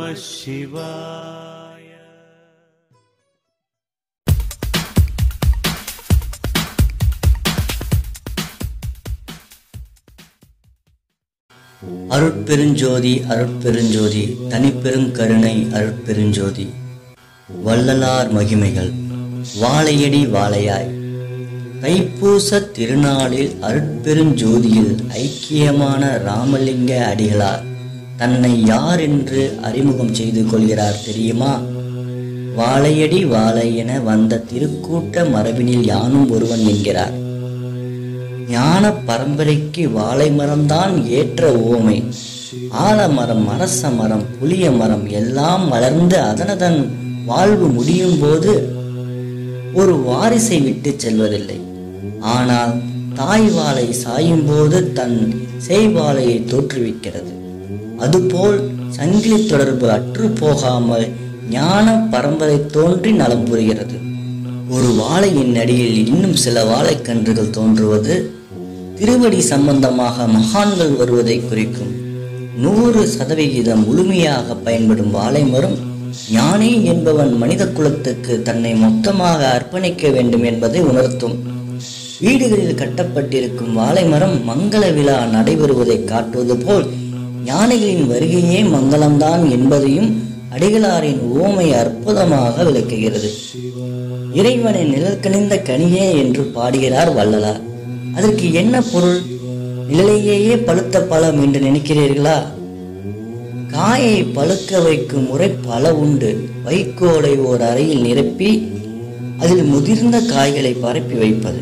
நம சிவாய. அருட்பெருஞ்சோதி அருட்பெருஞ்சோதி தனிப்பெருங்கருணை அருட்பெருஞ்சோதி. வள்ளலார் மகிமைகள் வாழையடி வாழையாய். தைப்பூச திருநாளில் அருட்பெருஞ்சோதியில் ஐக்கியமான ராமலிங்க அடிகளார். தன்னை யார் என்று அறிமுகம் செய்து கொள்கிறார் தெரியுமா? வாழையடி வாழை என வந்த திருக்கூட்ட மரபினில் யானும் ஒருவன் என்கிறார். ஞான பரம்பரைக்கு வாழை மரம்தான் ஏற்ற ஓமை. ஆலமரம் அரச மரம் புளிய மரம் எல்லாம் வளர்ந்து அதனதன் வாழ்வு முடியும் போது ஒரு வாரிசை விட்டு செல்வதில்லை. ஆனால் தாய் வாழை சாயும் போது தன் செய்வாழையை தோற்றுவிக்கிறது. அதுபோல் சங்கிலி தொடர்பு அற்று போகாமல் ஞான பரம்பரை தோன்றி நலம் புரிகிறது. ஒரு வாழையின் அடியில் இன்னும் சில வாழைக்கன்றுகள் தோன்றுவது திருவடி சம்பந்தமாக மகான்கள் வருவதை குறிக்கும். நூறு சதவிகிதம் முழுமையாக பயன்படும் வாழை மரம் ஞானி என்பவன் மனித குலத்துக்கு தன்னை மொத்தமாக அர்ப்பணிக்க வேண்டும் என்பதை உணர்த்தும். வீடுகளில் கட்டப்பட்டிருக்கும் வாழை மரம் மங்கள விழா நடைபெறுவதை காட்டுவது போல் ஞானிகளின் வருகையே மங்களம்தான் என்பதையும் அடிகளாரின் ஓமை அற்புதமாக விளக்குகிறது. இறைவனை நிழற்கணிந்த கனியே என்று பாடுகிறார் வள்ளலார். அதற்கு என்ன பொருள்? நிழலையே பழுத்த பழம் என்று நினைக்கிறீர்களா? காயை பழுக்க வைக்கும் முறை பல உண்டு. வைக்கோலை ஓர் அறையில் நிரப்பி அதில் முதிர்ந்த காய்களை பரப்பி வைப்பது.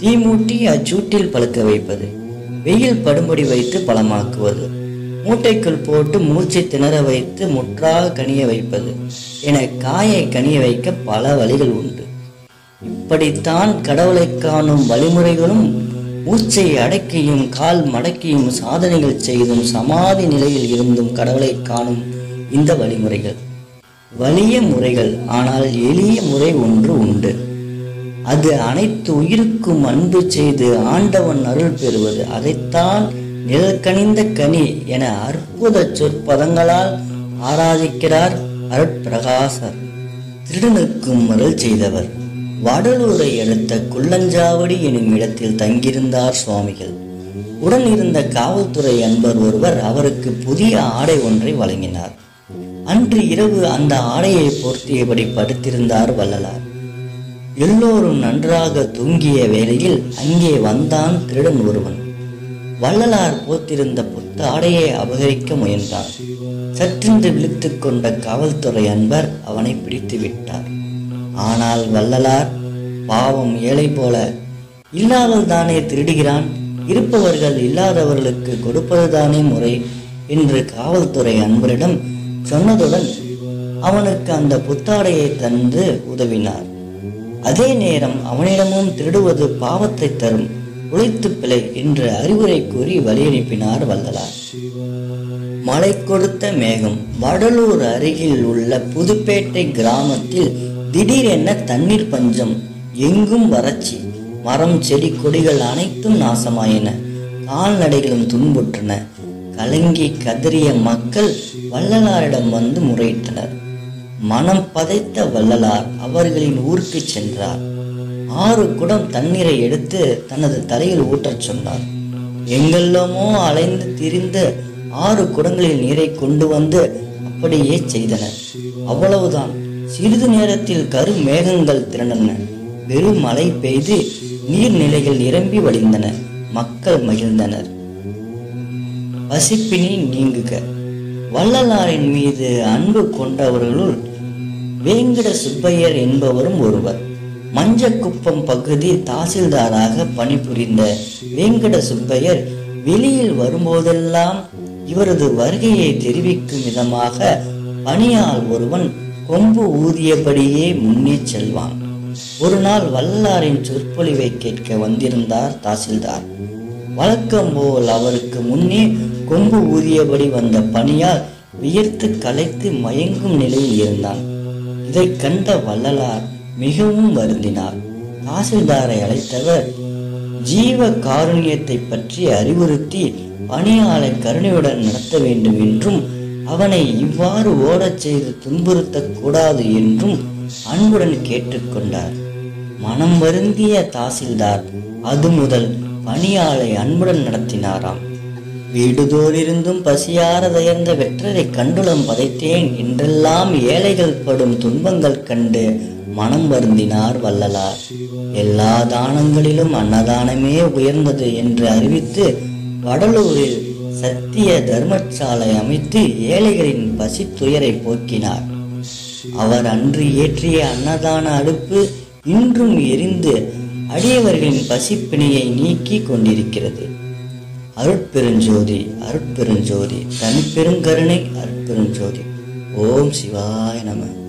தீமூட்டி அச்சூட்டில் பழுக்க வைப்பது. வெயில் படும்படி வைத்து பழமாக்குவது. மூட்டைக்குள் போட்டு மூச்சை திணற வைத்து முற்றாக கனிய வைப்பது. என காயை கனிய வைக்க பல வழிகள் உண்டு. இப்படித்தான் கடவுளை காணும் வழிமுறைகளும் மூச்சை அடக்கியும் கால் மடக்கியும் சாதனைகள் செய்தும் சமாதி நிலையில் இருந்தும் கடவுளை காணும் இந்த வழிமுறைகள். வலிய முறைகள் ஆனால் எளிய முறை ஒன்று உண்டு. அது அனைத்து உயிருக்கும் அன்பு செய்து ஆண்டவன் அருள் பெறுவது. அதைத்தான் நிழற்கனிந்த கனி என அற்புத சொற்பதங்களால் ஆராதிக்கிறார் அருட்பிரகாசர். திருடனுக்கும் அருள் செய்தவர். வடலூரை அடுத்த குள்ளஞ்சாவடி எனும் இடத்தில் தங்கியிருந்தார் சுவாமிகள். உடன் இருந்த காவல்துறை அன்பர் ஒருவர் அவருக்கு புதிய ஆடை ஒன்றை வழங்கினார். அன்று இரவு அந்த ஆடையை போர்த்தியபடி படுத்திருந்தார் வள்ளலார். எல்லோரும் நன்றாக தூங்கிய வேளையில் அங்கே வந்தான் திருடன் ஒருவன். வள்ளலார் போத்திருந்த புத்தாடையை அபகரிக்க முயன்றார். சற்றென்று விழித்து கொண்ட காவல்துறை அன்பர் அவனை பிடித்து விட்டார். ஆனால் வள்ளலார் பாவம் ஏழை போல இல்லாமல் தானே திருடுகிறான்? இருப்பவர்கள் இல்லாதவர்களுக்கு கொடுப்பதுதானே முறை என்று காவல்துறை அன்பரிடம் சொன்னதுடன் அவனுக்கு அந்த புத்தாடையை தந்து உதவினார். அதே நேரம் அவனிடமும் திருடுவது பாவத்தை தரும். உழைத்து பிழை என்று அறிவுரை கூறி வழி அனுப்பினார் வள்ளலார். மழை கொடுத்த மேகம் வடலூர் அருகில் உள்ள புதுப்பேட்டை கிராமத்தில் திடீரென தண்ணீர் பஞ்சம் எங்கும் வறட்சி மரம் செடி கொடிகள் அனைத்தும் நாசமாயின. கால்நடைகளும் துன்புற்றன. கலங்கி கதறிய மக்கள் வள்ளலாரிடம் வந்து முறையிட்டனர். மனம் பதைத்த வள்ளலார் அவர்களின் ஊருக்கு சென்றார். ஆறு குடம் தண்ணீரை எடுத்து தனது தலையில் ஊற்றச் சொன்னார். எங்கெல்லாமோ அலைந்து திரிந்து ஆறு குடங்களில் நீரை கொண்டு வந்து அப்படியே செய்தனர். அவ்வளவுதான். சிறிது நேரத்தில் கரு மேகங்கள் திரண்டன. பெரும் மழை பெய்து நீர்நிலைகள் நிரம்பி வழிந்தன. மக்கள் மகிழ்ந்தனர். பசிப்பினி நீங்குக. வள்ளலாரின் மீது அன்பு கொண்டவர்களுள் வேங்கட சுப்பையர் என்பவரும் ஒருவர். மஞ்சக்குப்பம் பகுதி தாசில்தாராக பணிபுரிந்த வேங்கட சுப்பையர் வெளியில் வரும்போதெல்லாம் இவரது வருகையை தெரிவிக்கும் விதமாக பணியால் ஒருவன் கொம்பு ஊதியபடியே முன்னே செல்வான். ஒரு நாள் வல்லாரின் சொற்பொழிவை கேட்க வந்திருந்தார் தாசில்தார். வழக்கம் போல் அவருக்கு முன்னே கொம்பு ஊதியபடி வந்த பணியால் வியர்த்து கலைத்து மயங்கும் நிலையில் இருந்தான். இதை கண்ட வள்ளலார் மிகவும் வருந்தினார். தாசில்தாரை அழைத்தவர் ஜீவ காருண்யத்தை பற்றி அறிவுறுத்தி பணியாளை கருணையுடன் நடத்த வேண்டும் என்றும் அவனை இவ்வாறு ஓடச் செய்து துன்புறுத்தக் கூடாது என்றும் அன்புடன் கேட்டுக்கொண்டார் மனம் வருந்திய தாசில்தார் அது முதல் பணியாளை அன்புடன் நடத்தினாராம். வீடுதோறிருந்தும் பசியார தயர்ந்த வெற்றரை கண்டுளம் பதைத்தேன் என்றெல்லாம் ஏழைகள் படும் துன்பங்கள் கண்டு மனம் வருந்தினார் வள்ளலார். எல்லா தானங்களிலும் அன்னதானமே உயர்ந்தது என்று அறிவித்து வடலூரில் சத்திய தர்மசாலை அமைத்து ஏழைகளின் பசி துயரை போக்கினார். அவர் அன்று ஏற்றிய அன்னதான அடுப்பு இன்றும் எரிந்து அடியவர்களின் பசிப்பிணியை நீக்கி கொண்டிருக்கிறது. அருட்பெருஞ்சோதி அருட்பெருஞ்சோதி தனிப்பெருங்கருணை அருட்பெருஞ்சோதி. ஓம் சிவாய நம.